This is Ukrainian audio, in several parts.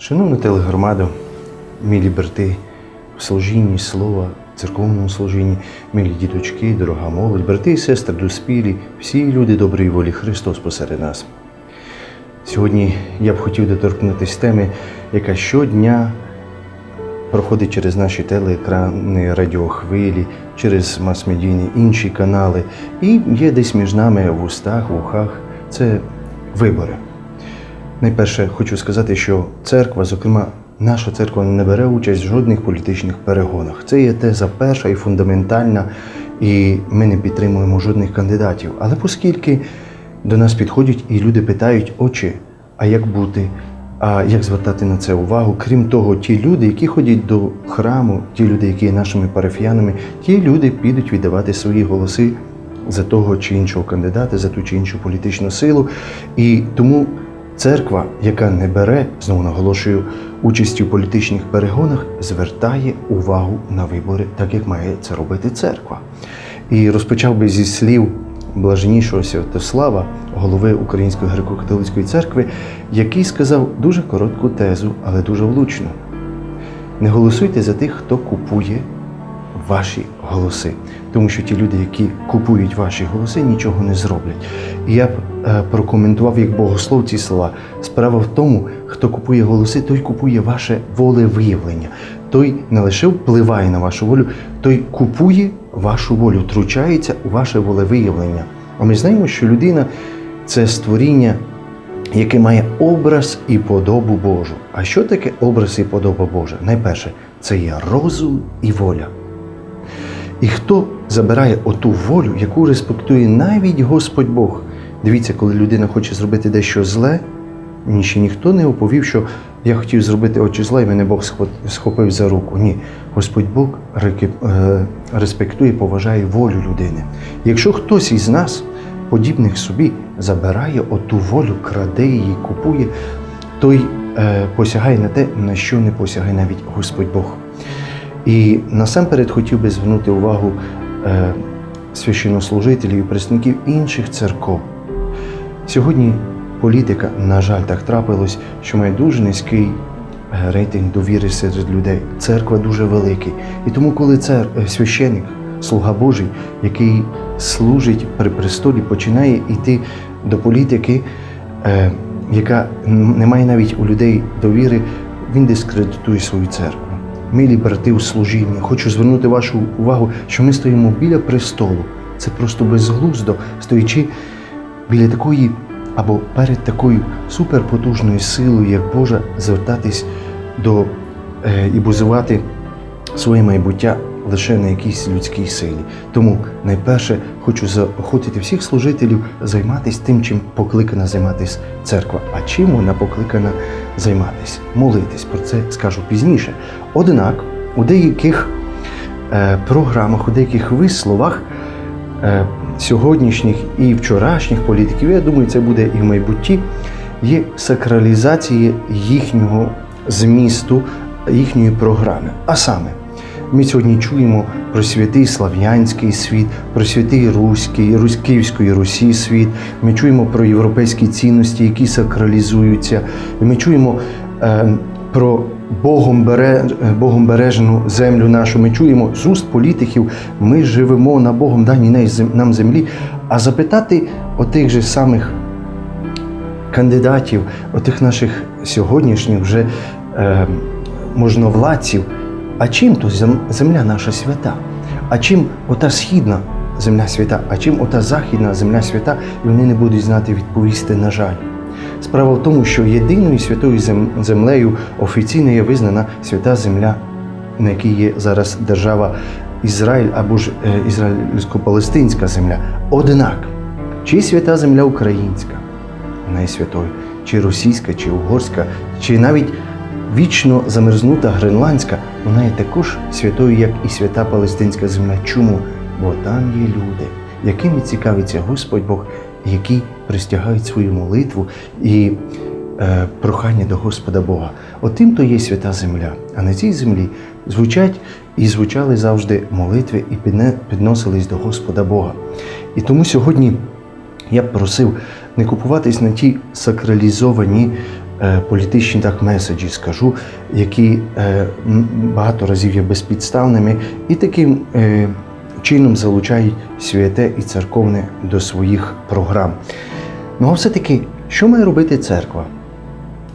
Шановна телегромада, милі брати, в служінні слова, церковному служінні, милі діточки, дорога молодь, брати і сестри, доспілі, всі люди доброї волі, Христос посеред нас. Сьогодні я б хотів доторкнутися теми, яка щодня проходить через наші телеекрани, радіохвилі, через мас-медійні інші канали. І є десь між нами в устах, в ухах. Це вибори. Найперше хочу сказати, що церква, зокрема, наша церква не бере участь в жодних політичних перегонах. Це є теза перша і фундаментальна, і ми не підтримуємо жодних кандидатів. Але оскільки до нас підходять і люди питають, очі, а як бути? А як звертати на це увагу? Крім того, ті люди, які ходять до храму, ті люди, які є нашими парафіянами, ті люди підуть віддавати свої голоси за того чи іншого кандидата, за ту чи іншу політичну силу. І тому церква, яка не бере, знову наголошую, участі в політичних перегонах, звертає увагу на вибори, так як має це робити церква. І розпочав би зі слів блаженнішого Святослава, голови Української греко-католицької церкви, який сказав дуже коротку тезу, але дуже влучну. Не голосуйте за тих, хто купує ваші голоси. Тому що ті люди, які купують ваші голоси, нічого не зроблять. І я б е, прокоментував як богослов ці слова. Справа в тому, хто купує голоси, той купує ваше волевиявлення. Той не лише впливає на вашу волю, той купує вашу волю, втручається у ваше волевиявлення. А ми знаємо, що людина це створіння яке має образ і подобу Божу. А що таке образ і подоба Божа? Найперше, це є розум і воля. І хто забирає оту волю, яку респектує навіть Господь Бог. Дивіться, коли людина хоче зробити дещо зле, мені ще ніхто не оповів, що я хотів зробити очі зла, і мене Бог схопив за руку. Ні, Господь Бог е, респектує, поважає волю людини. Якщо хтось із нас, подібних собі, забирає оту волю, краде її, купує, той е, посягає на те, на що не посягає навіть Господь Бог. І насамперед хотів би звернути увагу е, священнослужителів і представників інших церков. Сьогодні політика, на жаль, так трапилось, що має дуже низький е, рейтинг довіри серед людей. Церква дуже великий. І тому, коли цер... е, священик, слуга Божий, який служить при престолі, починає йти до політики, яка не має навіть у людей довіри, він дискредитує свою церкву. Милі брати у служінні, хочу звернути вашу увагу, що ми стоїмо біля престолу. Це просто безглуздо, стоячи біля такої або перед такою суперпотужною силою, як Божа, звертатись до е, і бузувати своє майбуття лише на якійсь людській силі. Тому найперше хочу заохотити всіх служителів займатися тим, чим покликана займатися церква. А чим вона покликана займатися? Молитись. Про це скажу пізніше. Однак у деяких е, програмах, у деяких висловах е, сьогоднішніх і вчорашніх політиків, я думаю, це буде і в майбутті, є сакралізація їхнього змісту, їхньої програми. А саме, ми сьогодні чуємо про святий слав'янський світ, про святий руський, русь- Київської Русі світ. Ми чуємо про європейські цінності, які сакралізуються. Ми чуємо е, про Богом, бере, Богом бережену землю нашу. Ми чуємо з уст політиків, ми живемо на Богом даній нам землі. А запитати отих же самих кандидатів, отих наших сьогоднішніх вже е, можновладців, а чим то земля наша свята? А чим ота східна земля свята, а чим ота західна земля свята, і вони не будуть знати відповісти, на жаль. Справа в тому, що єдиною святою землею офіційно є визнана свята земля, на якій є зараз держава Ізраїль або ж е, ізраїльсько-палестинська земля. Однак, чи свята земля українська, вона є святою, чи російська, чи угорська, чи навіть вічно замерзнута гренландська, вона є також святою, як і свята палестинська земля. Чому? Бо там є люди, якими цікавиться Господь Бог, які пристягають свою молитву і е, прохання до Господа Бога. Отим то є свята земля. А на цій землі звучать і звучали завжди молитви і підносились до Господа Бога. І тому сьогодні я б просив не купуватись на ті сакралізовані політичні так меседжі скажу, які е, багато разів є безпідставними і таким е, чином залучають святе і церковне до своїх програм. Ну а все-таки, що має робити церква?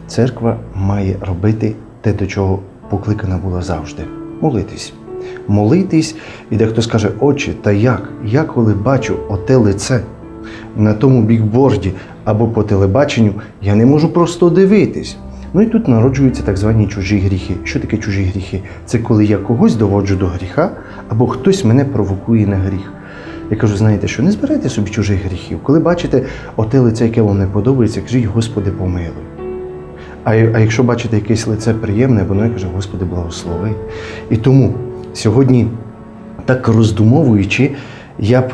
Церква має робити те, до чого покликана була завжди молитись. Молитись, і дехто скаже, отче, та як? Я коли бачу оте лице на тому бікборді або по телебаченню, я не можу просто дивитись. Ну і тут народжуються так звані чужі гріхи. Що таке чужі гріхи? Це коли я когось доводжу до гріха, або хтось мене провокує на гріх. Я кажу, знаєте що, не збирайте собі чужих гріхів. Коли бачите оте лице, яке вам не подобається, кажіть, Господи, помилуй. А, а якщо бачите якесь лице приємне, воно каже, Господи, благослови. І тому сьогодні, так роздумовуючи, я б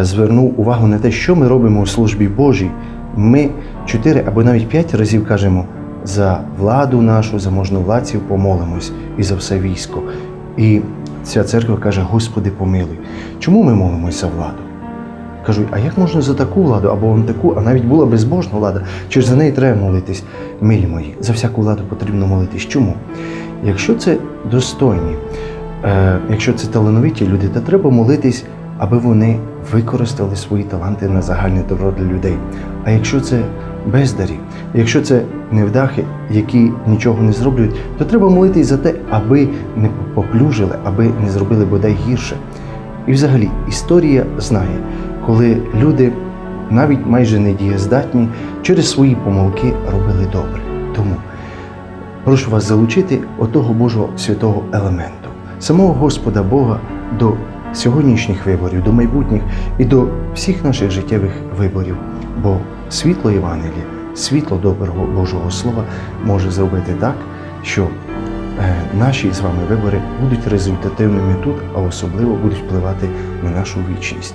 звернув увагу на те, що ми робимо у службі Божій. Ми чотири або навіть п'ять разів кажемо за владу нашу, за можновладців помолимось і за все військо. І ця церква каже: Господи, помилуй. Чому ми молимось за владу? Кажу, а як можна за таку владу або вон таку, а навіть була безбожна влада, чи ж за неї треба молитись? Милі мої, за всяку владу потрібно молитись. Чому? Якщо це достойні, е, якщо це талановиті люди, то треба молитись, аби вони використали свої таланти на загальне добро для людей. А якщо це бездарі, якщо це невдахи, які нічого не зроблять, то треба молитись за те, аби не поплюжили, аби не зробили бодай гірше. І взагалі історія знає, коли люди навіть майже недієздатні через свої помилки робили добре. Тому прошу вас залучити отого Божого святого елементу, самого Господа Бога до сьогоднішніх виборів, до майбутніх і до всіх наших життєвих виборів. Бо світло Євангелія, світло доброго Божого Слова може зробити так, що е, наші з вами вибори будуть результативними тут, а особливо будуть впливати на нашу вічність.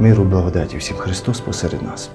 Миру благодаті всім Христос посеред нас.